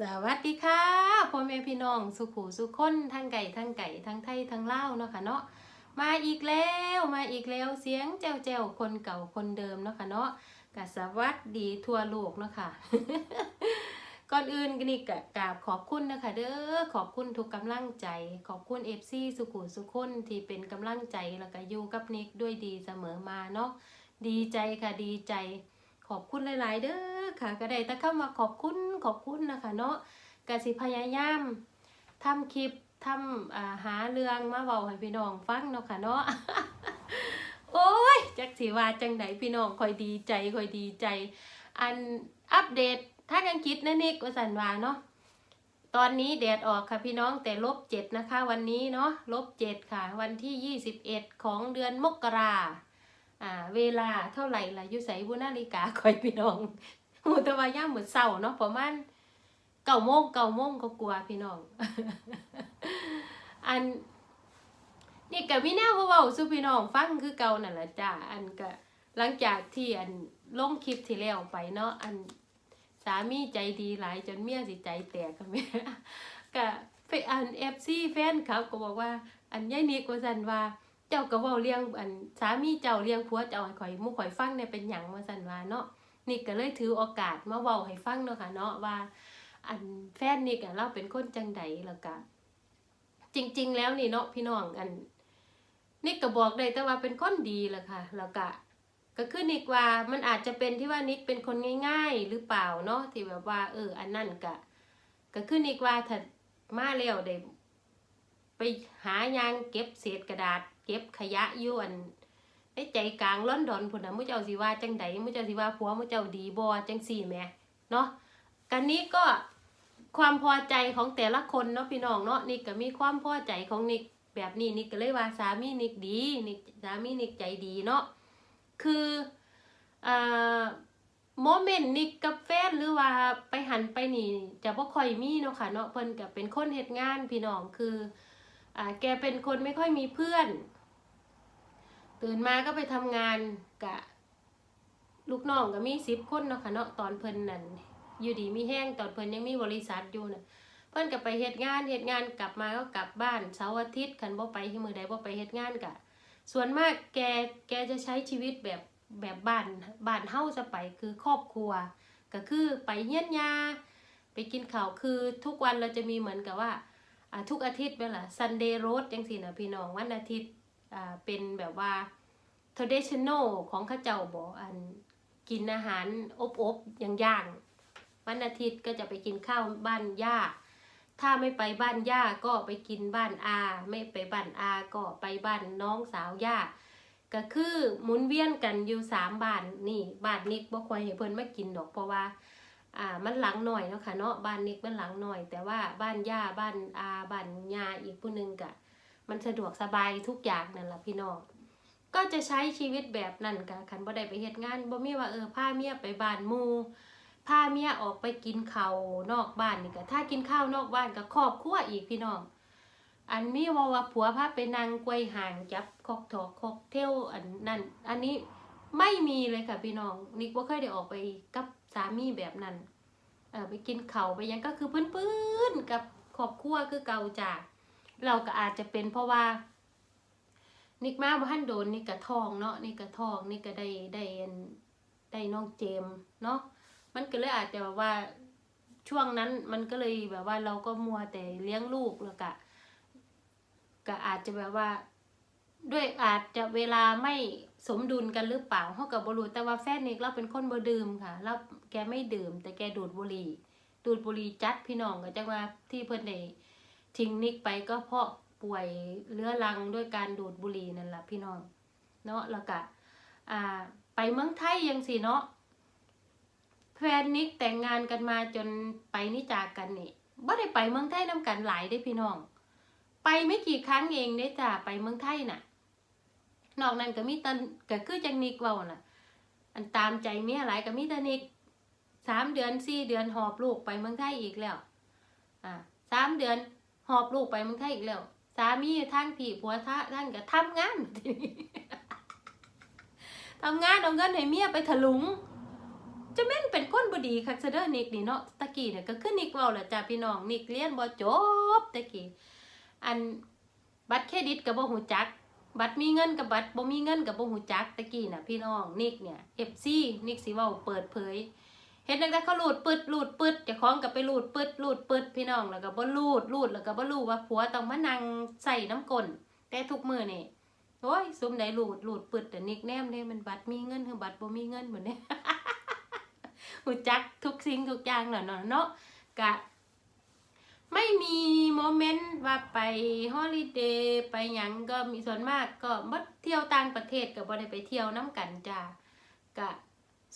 สวัสดีค่ะพ่อแม่พี่น้องสุขูสุขคนทั้งไก่ทั้งไก่ทั้งไทยทั้งเล่าเนาะค่ะเนาะมาอีกแล้วมาอีกแล้วเสียงแจ้วแจ้วคนเก่าคนเดิมเนาะค่ะเนาะกสวัสดีทั่วโลกเนาะค่ะก่อนอื่นก็นี่กกราบขอบคุณนะคะเด้อขอบคุณทุกกำลังใจ ขอบคุณเอฟซีสุขุสุขคนที่เป็นกำลังใจแล้วก็อยู่กับนิกด้วยดีเสมอมาเนาะดีใจค่ะดีใจ ขอบคุณหลาย ๆ เด้อค่ะ ก็ได้แต่เข้ามาขอบคุณขอบคุณนะคะ เนาะกสิพยายามทำคลิปทำหาเรื่องมาเว้าให้พี่น้องฟังเนาะค่ะเนาะโอ้ยจักสิว่าจังไดพี่น้องคอยดีใจคอยดีใจ อันอัปเดตทางอังกฤษนะนิกว่าสันวาเนาะตอนนี้แดดออกค่ะพี่น้องแต่ลบเจ็ดนะคะ วันนี้เนาะลบเจ็ดค่ะ วันที่ยี่สิบเอ็ดของเดือนมกรา อ่า เวลาเท่าไหร่ล่ะอยู่ใส่บุนาฬิกาคอยพี่น้องหูตะวาย่ามเหมือนเศร้าเนาะประมาณเก้าโมงเก้าโมงก็กลัวพี่น้อง อันนี่กับพี่แนวเบาๆสู้พี่น้องฟังคือเก่านั่นแหละจ้าอันก็หลังจากที่อันลงคลิปที่แล้วไปเนาะอันสามีใจดีหลายจนเมียสิใจแตกกับแม่ก็ไปอันเอฟซีแฟนเขาก็บอกว่า อันยายนิกว่าสันว่า เจ้าก็เว้าเลี้ยงอันสามีเจ้าเลี้ยงผัวเจ้าให้ข่อยมู่ข่อยฟังเนี่ยเป็นหยังว่าสันว่าเนาะนี่ก็เลยถือโอกาสมาเว้าให้ฟังเนาะค่ะเนาะว่า อันแฟนนี่ก็เราเป็นคนจังใดแล้วก็จริง ๆ แล้วนี่เนาะพี่น้องอันนิกก็บอกได้แต่ว่าเป็นคนดีแหละค่ะ แล้วก็ก็คือนิกว่ามันอาจจะเป็นที่ว่านิกเป็นคนง่าย ๆ หรือเปล่าเนาะที่แบบว่า เออ อันนั่นก็ก็คือนิกว่าถ้ามาแล้วได้ไปหายางเก็บเศษกระดาษ เก็บขยะอยู่อันในใจกลางลอนดอนพุ่นนะมื้อเจ้าสิว่าจังใดมื้อเจ้าสิว่าผัวมื้อเจ้าดีบ่จังซี่แหมเนาะกันนี้ก็ความพอใจของแต่ละคนเนาะพี่น้องเนาะนิกก็มีความพอใจของนิกแบบนี้นิกก็เลยว่าสามีนิกดีนิกสามีนิกใจดีเนาะคืออ่าโมเมนต์นิกกับแฟนหรือว่าไปหันไปนี่จะบ่ค่อยมีเนาะค่ะเนาะเพิ่นก็เป็นคนเฮ็ดงานพี่น้องคืออ่าแกเป็นคนไม่ค่อยมีเพื่อน ตื่นมาก็ไปทำงานกะลูกน้องก็มีสิบคนเนาะค่ะเนาะตอนเพิ่นนั่นอยู่ดีมีแห้งตอนเพิ่นยังมีบริษัทอยู่น่ะเพิ่นก็ไปเฮ็ดงานเฮ็ดงานกลับมาก็กลับบ้านเสาร์อาทิตย์คันบ่ไปที่มือใดบ่ไปเฮ็ดงานกะ ส่วนมากแกแกจะใช้ชีวิตแบบแบบบ้านบ้านเฮาซะไปคือครอบครัว ก็คือไปเฮียนยาไปกินข้าวคือทุกวันเราจะมีเหมือนกับว่าทุกอาทิตย์เวลา Sunday road จังซี่นะพี่น้องวันอาทิตย์ อ่าเป็นแบบว่า traditional ของข้าเจ้าบ่อันกินอาหารอบๆย่างๆวันอาทิตย์ก็จะไปกินข้าวบ้านย่า ถ้าไม่ไปบ้านย่าก็ไปกินบ้านอา ไม่ไปบ้านอาก็ไปบ้านน้องสาวย่า ก็คือหมุนเวียนกันอยู่สามบ้านนี่บ้านนิกบ่ค่อยให้เพิ่นมากินดอกเพราะว่าอ่ามันหลังหน่อยเนาะค่ะเนาะบ้านนิกมันหลังหน่อย แต่ว่าบ้านย่าบ้านอาบ้านยาอีกผู้หนึงก็ มันสะดวกสบายทุกอย่างนั่นแหละพี่น้องก็จะใช้ชีวิตแบบนั้นกะคันบ่ได้ไปเฮ็ดงานบ่มีว่าเออพาเมียไปบ้านหมู่พาเมียออกไปกินข้าวนอกบ้านนี่ก็ถ้ากินข้าวนอกบ้านก็ครอบครัวอีกพี่น้องอันมีว่าว่าผัวพาไปนั่งกวยห่างจับคอกถอกคอกเที่ยวอันนั่นอันนี้ไม่มีเลยค่ะพี่น้องนิกว่าเคยได้ออกไปกับสามีแบบนั้นเออไปกินเขาวไปยังก็คือพื้นๆกับครอบครัวคือเก่าจ้า เราก็อาจจะเป็นเพราะว่า นิกมาบ่ทันโดนนี่กะทองเนาะนี่กะทองนี่ก็ได้ได้ได้น้องเจมเนาะมันก็เลยอาจจะแบบว่าช่วงนั้นมันก็เลยแบบว่าเราก็มัวแต่เลี้ยงลูกแล้วก็ก็อาจจะแบบว่า ด้วยอาจจะเวลาไม่สมดุลกันหรือเปล่าเขากับบรูแต่ว่าแฟนนิกเราเป็นคนบ่ดื่มค่ะแล้วแกไม่ดื่ม แต่แกดูดบุหรี่ ดูดบุหรี่จัดพี่น้องก็จังว่าที่เพิ่อนได้ ทิ้งนิกไปก็เพราะป่วยเรื้อรังด้วยการดูดบุหรี่นั่นแหละพี่น้องเนาะแล้วก็อ่าไปเมืองไทยยังสิเนาะแฟนนิกแต่งงานกันมาจนไปนิจากกันนี่บ่ได้ไปเมืองไทยนํกันหลายได้พี่น้อง ไปไม่กี่ครั้งเองเด้จ้าไปเมืองไทยน่ะ นอกนั้นก็มีตันก็คือจังนิกเว้าน่ะ อันตามใจเมียหลายก็มีแตนิกสามเดือนสี่เดือนหอบลูกไปเมืองไทยอีกแล้ว อ่าสามเดือน หอบลูกไปเมืองไทยอีกแล้ว สามีท่านพี่ผัวท่าท่านก็ทำงานทีนี้ทำงานเอาเงินให้เมียไปถลุง จะแม่นเป็นคนบดีคักซะเด้อนิกนี่เนาะตะกี้เนี่ยก็คือนิกเว้าแหละจ้าพี่น้องนิกเรียนบ่จบตะกี้อันบัตรเครดิตก็บ่ฮู้จัก บัตรมีเงินกับบัตรบ่มีเงินกับบ่ฮู้จักตะกี้น่ะพี่น้องนิกเนี่ยเอฟซีนิกสิว้าเปิดเผย เฮ็ดจังได๋เขาลูดปึดลูดปึดเจ้าของก็ไปลูดปึดลูดปึดพี่น้องแล้วก็บ่ลูดลูดแล้วก็บ่รู้ว่าผัวต้องมานั่งใส่น้ำก้นแต่ทุกมือนี่โอ้ยซุมใดลูดลูดปึดแต่นิกแนมเด้มันบัตรมีเงินคือบัตรบ่มีเงินบ่เนี่ยหูจักทุกสิ่งทุกอย่างแล้วเนาะเนาะกะไม่มีโมเมนต์ว่าไปฮอลิเดย์ไปหยังก็มีส่วนมากก็บ่เที่ยวต่างประเทศก็บ่ได้ไปเที่ยวน้ำกันจ้ากะ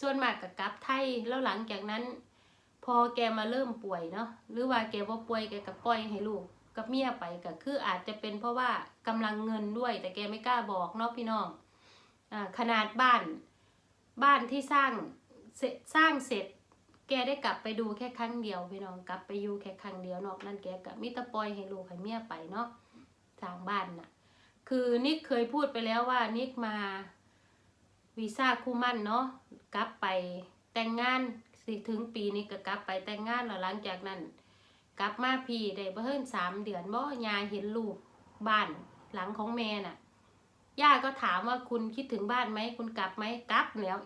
ส่วนมากก็กลับไทยแล้วหลังจากนั้น พอแกมาเริ่มป่วยเนาะหรือว่าแกบ่ป่วยแกก็ปล่อยให้ลูกกับเมียไปก็คืออาจจะเป็นเพราะว่ากำลังเงินด้วย แต่แกไม่กล้าบอกเนาะพี่น้องอขนาดบ้านบ้านที่สร้างเสร็จสร้างเสร็จ แกได้กลับไปดูแค่ครั้งเดียวพี่น้องกลับไปอยู่แค่ครั้งเดียวนอกนั้นแกกับมิตรปล่อยให้ลูกให้เมียไปเนาะทางบ้านน่ะคือนิกเคยพูดไปแล้วว่านิกมา วีซ่าคู่มั่นเนาะกลับไปแต่งงานสิถึงปีนี้ก็กลับไปแต่งงานแล้วหลังจากนั้น กลับมาพี่ได้เพิ่นสามเดือนบ่ยายเห็นลูกบ้านหลังของแม่น่ะย่าก็ถามว่าคุณคิดถึงบ้านไหมคุณกลับไหมกลับแล้ว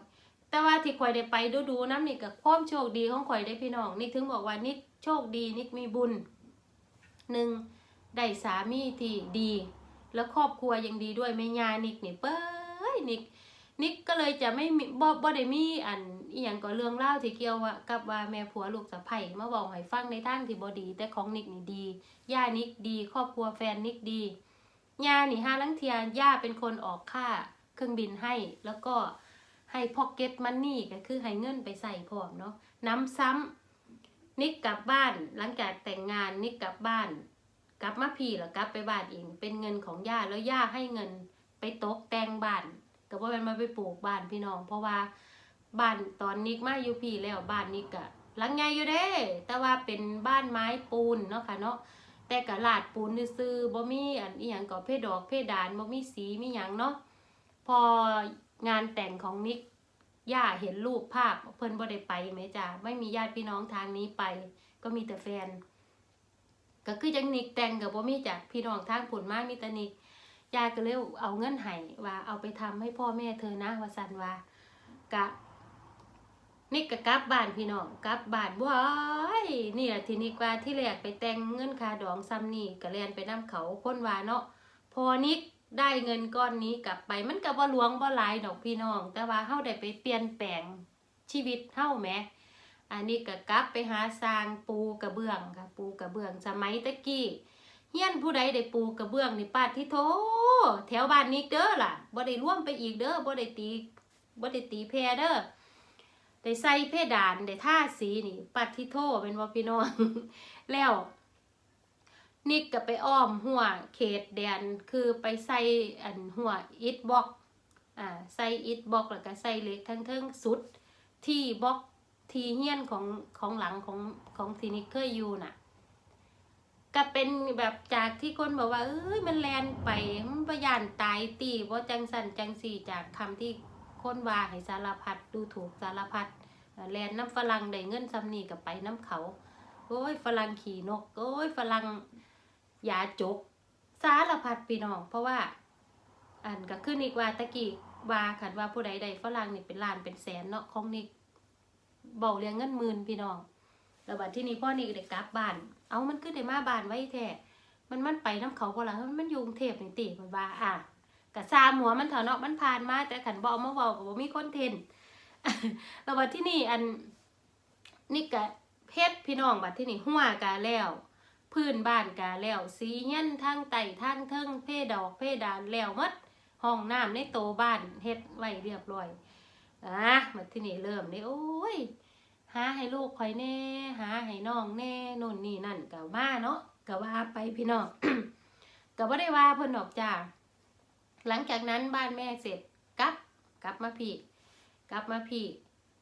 แต่ว่าที่ข่อยได้ไปดูดูๆน้ำนี่กับความโชคดีของข่อยได้พี่น้องนิกถึงบอกว่านิกโชคดีนิกมีบุญหนึ่งได้สามีที่ดี แล้วครอบครัวยังดีด้วยไม่ยานิกนี่เป้ยนิก นิกก็เลยจะไม่มีบ่บ่ได้มีอันอีหยังก็เรื่องเล่าที่เกี่ยวว่ากับว่าแม่ผัวลูกสะใภ้มาบอกให้ฟังในทางที่บ่ดี แต่ของนิกนี่ดีย่านิกดีครอบครัวแฟนนิกดีย่านี่ห้าลังเทียย่าเป็นคนออกค่าเครื่องบินให้แล้วก็ให้พ็อกเก็ตมันนี่ก็คือให้เงินไปใส่พร้อมเนาะน้ำซ้ำนิกกลับบ้านหลังจากแต่งงานนิกกลับบ้าน กลับมาพี่แล้วกลับไปบ้านเองเป็นเงินของย่าแล้วย่าให้เงินไปตกแต่งบ้าน ก็ว่าเป็นมาไปปลูกบ้านพี่น้อง เพราะว่าบ้านตอนนิกมาอยู่พี่แล้วบ้านนิกอะหลังใหญ่อยู่เด้ แต่ว่าเป็นบ้านไม้ปูนเนาะค่ะเนาะแต่กะลาดปูนซื่อบ่มีอันอีหยังก็เพดอกเพดานบ่มีสีมีหยังเนาะพองานแต่งของนิกย่าเห็นรูปภาพเพิ่นบ่ได้ไปไหมจ้าไม่มีญาติพี่น้องทางนี้ไป ก็มีแต่แฟน ก็คือจังนิกแต่งกับบ่มีจากพี่น้องทางผุนมากมีแต่นิก ย่าก็เลยเอาเงินให้ว่าเอาไปทำให้พ่อแม่เธอนะว่าสันว่ากะนิกก็กลับบ้านพี่น้องกลับบ้านว้ายนี่แหละทีนิกว่าที่แรกไปแต่งเงินคาดองซ้ำนี่ก็เรียนไปนํเขาคนวาเนาะพอนิกได้เงินก้อนนี้กลับไปมันก็บ่หลวงบ่หลายดอกพี่น้อง แต่ว่าเฮาได้ไปเปลี่ยนแปลงชีวิตเฮาแหมอันนี้ก็กลับไปหาสร้างปูกระเบื้องค่ะปูกระเบื้องสมัยตะกี้ เฮียนผู้ใดได้ปูกระเบื้องนี่ปาดที่โถแถวบ้านนี้เด้อล่ะบ่ได้ร่วมไปอีกเด้อบ่ได้ตีบ่ได้ตีแพรเด้อได้ใส่เพดานได้ท่าสีนี่ปาดที่โถเป็นว่าพี่น้องแล้ว นิกก็ไปอ้อมหัวเขตแดนคือไปใส่อันหัวอิฐบล็อกอ่าใส่อิฐบล็อกแล้วก็ใส่เล็กทั้งเทิงสุด ที่บล็อกที่เฮี้ยนของของหลังของของที่นิกเคยอยู่น่ะ ก็เป็นแบบจากที่คนบอกว่า เอ้ยมันแลนไปมันประยานตายตีว่าจังสันจังสี่จากคำที่คนว่าให้สารพัดดูถูกสารพัดแลนน้ำฝรั่งได้เงินซ้ำนี่กับไปน้ำเขา โอ้ยฝรั่งขี่นก โอ้ยฝรั่งยาจกสารพัดพี่น้อง เพราะว่า อันก็ขึ้นอีกว่าตะกี้ว่าขันว่าผู้ใดใดฝรั่งนี่เป็นล้านเป็นแสนเนาะของนิกเบาเรียงเงินหมื่นพี่น้องแล้วบัดที่นี้พ่อนี่ได้กลับบ้าน เอามันขึ้นได้มาบานไว้แท้มันมันไปน้ำเขาบ่ล่ะมันมันยุงเทพนี่ติมันว่าอะกะซาหมัวมันเถอะเนาะมันผ่านมาแต่ขันบ่เอามาเว้าก็บ่มีคอนเทนต์แล้วบัดที่นี่อันนี่กะเพชรพี่น้องบัดที่นี่หัวกะแล้วพื้นบ้านกะแล้วสีเฮี้ยนทางไต่ทางเทิงเพดอกเพดานแล้วหมดห้องน้ำในโตบ้านเฮ็ดไว้เรียบร้อยอะบัดที่นี่เริ่มนี่โอ้ย หาให้ลูกคอยแน่ หาให้น้องแน่นู่นนี่นั่นก็ว่าเนาะก็ว่าไปพี่น้องก็บ่ได้ว่าเพิ่นดอกจ้าหลังจากนั้นบ้านแม่เสร็จกลับกลับมาพี่ กลับมาพี่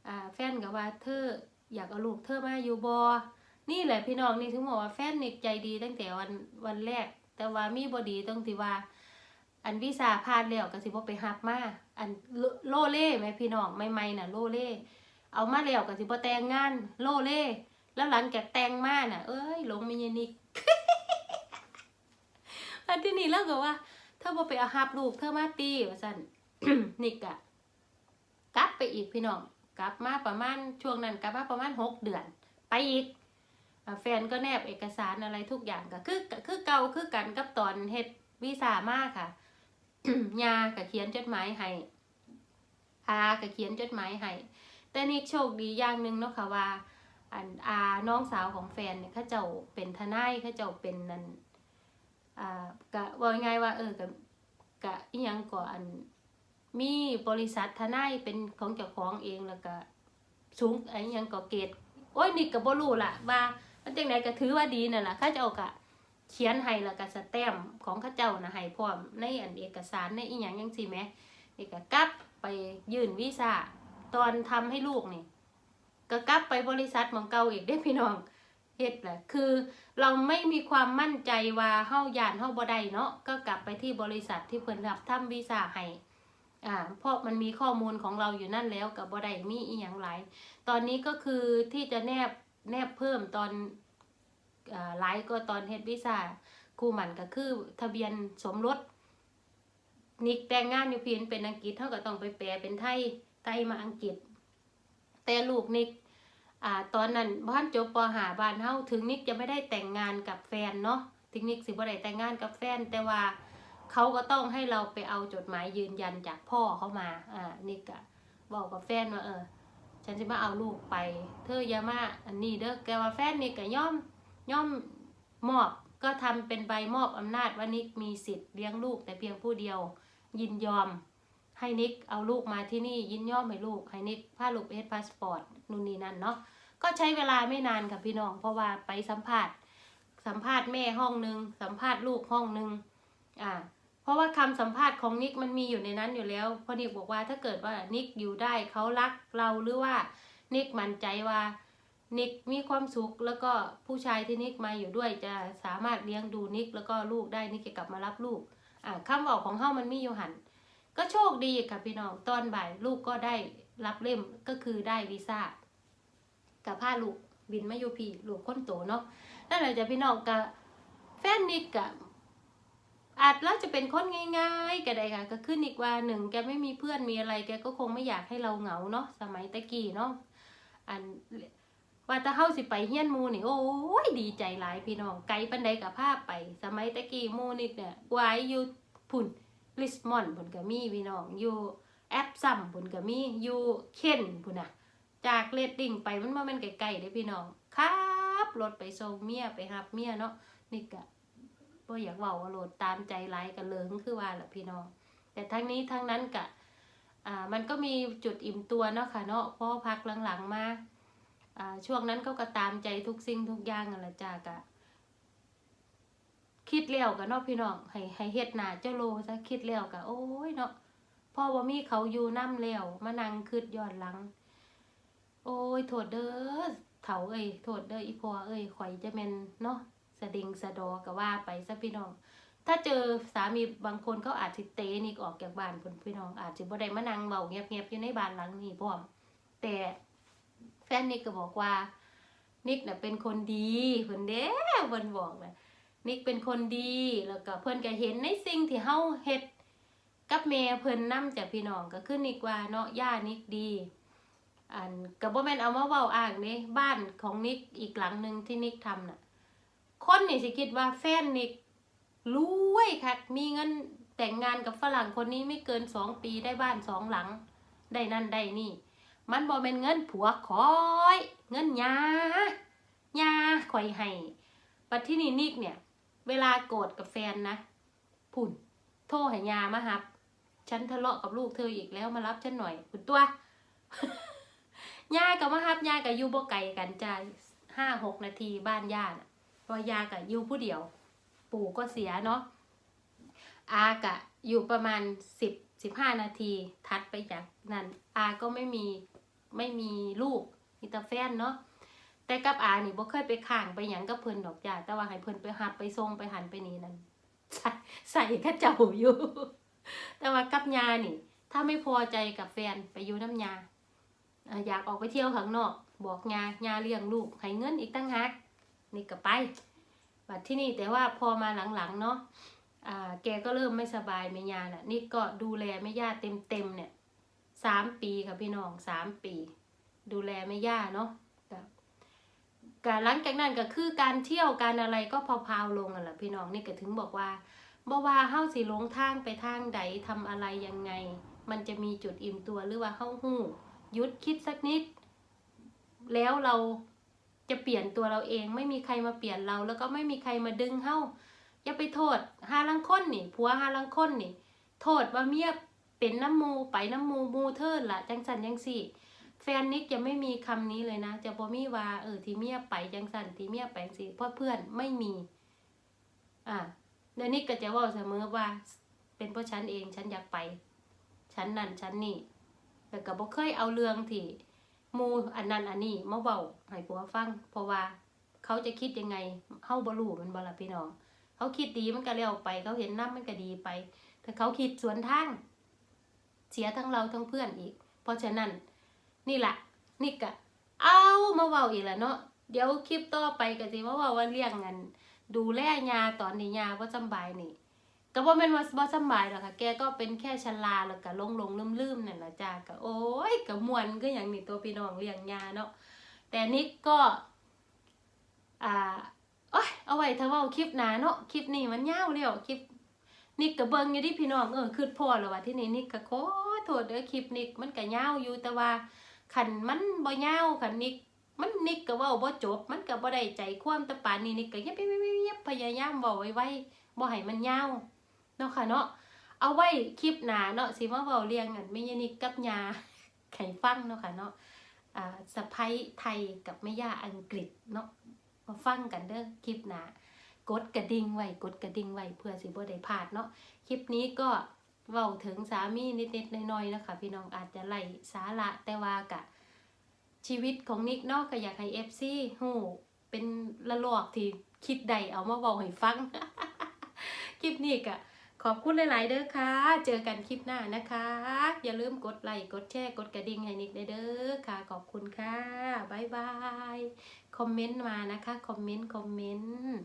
อ่าแฟนก็ว่าเธออยากเอาลูกเธอมาอยู่บอนี่แหละพี่น้องนี่ถึงบอกว่าแฟนนี่ใจดีตั้งแต่วันวันแรก แต่ว่ามีบอดีตรงที่ว่า อันวิสาพานแล้วก็สิบ่ไปหับมาอันโลโลเล่ไหมพี่น้องไม่ไม่น่ะโลเล่ เอามาแล้วก็สิบ่แต่งงานโลเล่แล้วหลังจากแต่งมาน่ะ เอ้ยลงมียนิกอันที่นี่แล้วก็ว่าถ้าบ่ไปเอาหับลูกเธอมาตีว่าซั่นนิกอะกลับไปอีกพี่น้องกลับมาประมาณช่วงนั้นกลับมาประมาณหกเดือน ไปอีกแฟนก็แนบเอกสารอะไรทุกอย่างก็คือคือเก่าคือกันกับตอนเฮ็ดวีซ่ามาค่ะยาก็เขียนจดหมายให้อาก็เขียนจดหมายให้ แต่นิกโชคดีอย่างหนึ่งเนาะค่ะว่าอันอาน้องสาวของแฟนเนี่ยเขาเจ้าเป็นทนายเขาเจ้าเป็นนั่นอ่ากะว่าง่ายว่า เออกะกะอีหยังก่ออันมีบริษัททนายเป็นของเจ้าของเองแล้วก็สูงอ้หยังก่อเกรดโอ้ยนี่ก็บ่รู้ล่ะว่ามันจังไดก็ถือว่าดีนั่นล่ะเขาเจ้าก็เขียนให้แล้วก็สแตมป์ของเขาเจ้านะให้พร้อมในอันเอกสารในอีหยังจังซี่แหมนี่ก็กลับไปยื่นวีซ่า ตอนทำให้ลูกนี่ก็กลับไปบริษัทหมองเก่าอีกได้พี่น้องเฮ็ดแหละคือเราไม่มีความมั่นใจว่าเฮาย่านเฮาบ่ได้เนาะก็กลับไปที่บริษัทที่เพิ่นรับทำวีซ่าให้อ่าเพราะมันมีข้อมูลของเราอยู่นั่นแล้วกับบ่ได้มีอีหยังหลายตอนนี้ก็คือที่จะแนบแนบเพิ่มตอนอ่าหลายก็ตอนเฮ็ดวีซ่าคู่หมันก็คือทะเบียนสมรสนิกแต่งงานอยู่เพียนเป็นอังกฤษเท่ากับต้องไปแปลเป็นไทย ไทยมาอังกฤษ แต่ลูกนิกอ่าตอนนั้นบ้านจบปหาบ้านเฮาถึงนิกจะไม่ได้แต่งงานกับแฟนเนาะถึงนิกสิบ่ได้แต่งงานกับแฟน แต่ว่าเขาก็ต้องให้เราไปเอาจดหมายยืนยันจากพ่อเขามาอ่านิกอะบอกกับแฟนว่าเออฉันจะมาเอาลูกไป เธออย่ามาอันนี้เด้อแกว่าแฟนนิกก็ย่อมย่อมมอบก็ทำเป็นใบมอบอำนาจว่านิกมีสิทธิ์เลี้ยงลูกแต่เพียงผู้เดียว ยินยอม ให้นิกเอาลูกมาที่นี่ยินยอมให้ลูกให้นิกพาลูกเฮ็ดพาสปอร์ตนู่นนี่นั่นเนาะก็ใช้เวลาไม่นานค่ะพี่น้อง เพราะว่าไปสัมภาษณ์สัมภาษณ์แม่ห้องหนึ่งสัมภาษณ์ลูกห้องหนึ่งอ่าเพราะว่าคำสัมภาษณ์ของนิกมันมีอยู่ในนั้นอยู่แล้วพอนิกบอกว่าถ้าเกิดว่านิกอยู่ได้เขารักเราหรือว่านิกมั่นใจว่านิกมีความสุขแล้วก็ผู้ชายที่นิกมาอยู่ด้วยจะสามารถเลี้ยงดูนิกแล้วก็ลูกได้นิกจะกลับมารับลูกอ่าคำบอกของเฮามันมีอยู่หัน ก็โชคดีค่ะพี่น้องตอนบ่ายลูกก็ได้รับเล่มก็คือได้วีซ่ากับพาลูกบินมาอยู่พี่ลูกค้นโตเนาะนั่นแหละจะพี่น้องกับแฟนนิกกับอาจแล้วจะเป็นคนง่ายๆก็ได้ค่ะก็ขึ้นอีกว่าหนึ่งแกไม่มีเพื่อนมีอะไรแกก็คงไม่อยากให้เราเหงาเนาะสมัยตะกี้เนาะอันว่าแตะเฮาสิไปเฮียนมูนี่โอ้ยดีใจหลายพี่น้องไกลปันใดกับภาพไป สมัยตะกี้มูนี่เนี่ยไว้อยู่พุ่น ลิสมอนผลก็มีพี่น้องอยู่แอปซัมผลก็มีอยู่เคนพุ่นน่ะ จากเลดดิ้งไปมันมาเป็นไกลๆเด้พี่น้องครับรถไปส่งเมียไปรับเมียเนาะนี่ก็บ่อยากเว้าว่าโหลดตามใจไลายกันเลิงคือว่าล่ะพี่น้อง แต่ทั้งนี้ทั้งนั้นกะอ่ามันก็มีจุดอิ่มตัวเนาะค่ะเนาะเพราะพักหลังๆมาอ่าช่วงนั้นเขาก็ตามใจทุกสิ่งทุกอย่างนั่นแหละจ้ากะ คิดแล้วกันเนาะพี่น้องให้ให้เฮ็ดหน้าเจ้าโลซะคิดแล้วก็โอ้ยเนาะพ่อว่ามีเขาอยู่นํแล้วมานั่งคิดย้อนหลัง โอ้ยโทษเด้อเฒ่าเอ้ยโทษเด้ออีพ่อเอ้ยข่อยจะแม่นเนาะสะดิงสะดอก็ว่าไปซะพี่น้อง ถ้าเจอสามีบางคนเขาอาจสิเตะนี่ออกจากบ้านพิ่นพี่น้อง อาจสิบ่ได้มานั่งเว้าเงียบๆอยู่ในบ้านหลังนี้พร้อม แต่แฟนนิกก็บอกว่านิกน่ะเป็นคนดีเพิ่นเด้เพิ่นบอกนะ นิกเป็นคนดีแล้วก็เพิ่นก็เห็นในสิ่งที่เฮาเฮ็ดกับแม่เพิ่นนำจากพี่น้องก็คือนิกว่าเนาะย่านิกดีอันก็บ่แม่นเอามาเว้าอ้างเด้บ้านของนิกอีกหลังหนึ่งที่นิกทำน่ะ คนนี่สิคิดว่าแฟนนิกรวยคักมีเงินแต่งงานกับฝรั่งคนนี้ไม่เกินสองปีได้บ้านสองหลัง ได้นั่นได้นี่ มันบ่แม่นเงินผัวคอย เงินยายาคอยให้ปัดที่นี่นิกเนี่ย เวลาโกรธกับแฟนนะผุ่น โทรให้ยามารับ ฉันทะเลาะกับลูกเธออีกแล้วมารับฉันหน่อยผุนตัวย่ากับมารับย่ากับยูโบไกลกันจ้าห้าหกนาทีบ้านญาเพราะยากับยูผู้เดียว ปู่ก็เสียเนาะอากะอยู่ประมาณสิบสิบห้านาทีทัดไปจากนั้นอาก็ไม่มีไม่มีลูกมีแต่แฟนเนาะ แต่กับอานี่บ่เคยไปข้างไปหยังกับเพิ่นดอกจ้าแต่ว่าให้เพิ่นไปหับไปส่งไปหันไปนี่นั่นใส่ใส่กระเจ้าอยู่ แต่ว่ากับยานี่ ถ้าไม่พอใจกับแฟนไปอยู่น้ำยาอยากออกไปเที่ยวข้างนอก บอกยายาเลี้ยงลูกให้เงินอีกตั้งหากนี่ก็ไปบัดที่นี่แต่ว่าพอมาหลังๆเนาะแกก็เริ่มไม่สบายแม่ยาน่ะ นี่ก็ดูแลแม่ย่าเต็มๆเนี่ยสามปีค่ะพี่น้องสามปี ดูแลแม่ย่าเนาะ ก็การหลังจากนั้นก็คือการเที่ยวการอะไรก็พาวๆลงอะแหละพี่น้องนี่ก็ถึงบอกว่าบ่ว่าเฮาสิลงทางไปทางใดทำอะไรยังไง มันจะมีจุดอิ่มตัวหรือว่าเฮาหู้ยุดคิดสักนิด แล้วเราจะเปลี่ยนตัวเราเอง ไม่มีใครมาเปลี่ยนเรา แล้วก็ไม่มีใครมาดึงเฮาอย่าไปโทษหาลังคนนี่ผัวหาลังคนนี่ โทษว่าเมียเป็นน้ำมูไปน้ำมูมูเทิดละจังสันจังสี่ แฟนนิกจะไม่มีคำนี้เลยนะ จะบ่มีว่าเออทีเมียไปจังสันทีเมียไปจังสีเพราะเพื่อนไม่มี อ่าเดี๋ยวนิกก็จะว่าเสมอว่า เป็นเพราะฉันเองฉันอยากไป ฉันนั่นฉันนี่แต่ก็บ่เคยเอาเรื่องที่มูอันนั้นอันนี้มาเว้าให้ผัวฟัง เพราะว่าเขาจะคิดยังไงเฮาบ่รู้มันบ่ล่ะพี่น้องเขาคิดดีมันก็แล้วไป เขาเห็นน้ำมันก็ดีไป แต่เขาคิดสวนทางเสียทั้งเราทั้งเพื่อนอีก เพราะฉะนั้น นี่แหละนี่กะเอามาเว้าอีกแล้วเนาะเดี๋ยวคลิปต่อไปก็สิมาเว้าว่าเลี้ยงกันดูแลยาตอนนี้ยาบ่สำบายนี่ก็บ่แม่นว่าบ่สำบายหรอกค่ะ แกก็เป็นแค่ชราแล้วก็ลงลงลืมลืมนั่นละจ้าก็โอ้ยก็มวนคือหยังนี่ตัวพี่น้องเลี้ยงยาเนาะแต่นิกก็ อ่าโอ้ยเอาไว้ถ้าว้าคลิปหนาเนาะคลิปนี้มันยาวแล้วคลิปนิกก็เบิงอยู่ดิพี่น้องเออคือพอแล้วว่าที่นี่นิกก็ขอโทษเด้อคลิปนิกมันก็ยาวอยู่แต่ว่า คันมันบ่ยาวคันนิกมันนิกก็ว้าบ่จบ มันก็บ่ได้ใจความแต่ป่านนี้นิกก็เย็บๆๆๆพยายามเว้าไว้บ่ให้มันยาวเนาะค่ะเนาะเอาไว้คลิปหนาเนาะสิมาเว้าเรื่องกันแม่ยนิกกับยาไข่ฟังเนาะค่ะเนาะอ่าสะใภ้ไทยกับแม่ย่าอังกฤษเนาะมาฟังกันเด้อคลิปหนากดกระดิ่งไว้กดกระดิ่งไว้เพื่อสิบ่ได้พลาดเนาะคลิปนี้ก็ เว้าถึงสามีนิดๆหน่อยๆนะคะพี่น้องอาจจะไล่สาระแต่ว่ากะ ชีวิตของนิกเนาะก็อยากให้ FC ฮู้เป็นละลอกที่คิดใดเอามาเว้าให้ฟัง คลิปนี้ก็ขอบคุณหลาย ๆ เด้อค่ะ เจอกันคลิปหน้านะคะ อย่าลืมกดไลค์ กดแชร์ กดกระดิ่งให้นิกได้เด้อค่ะ ขอบคุณค่ะ บ๊ายบาย คอมเมนต์มานะคะ คอมเมนต์ คอมเมนต์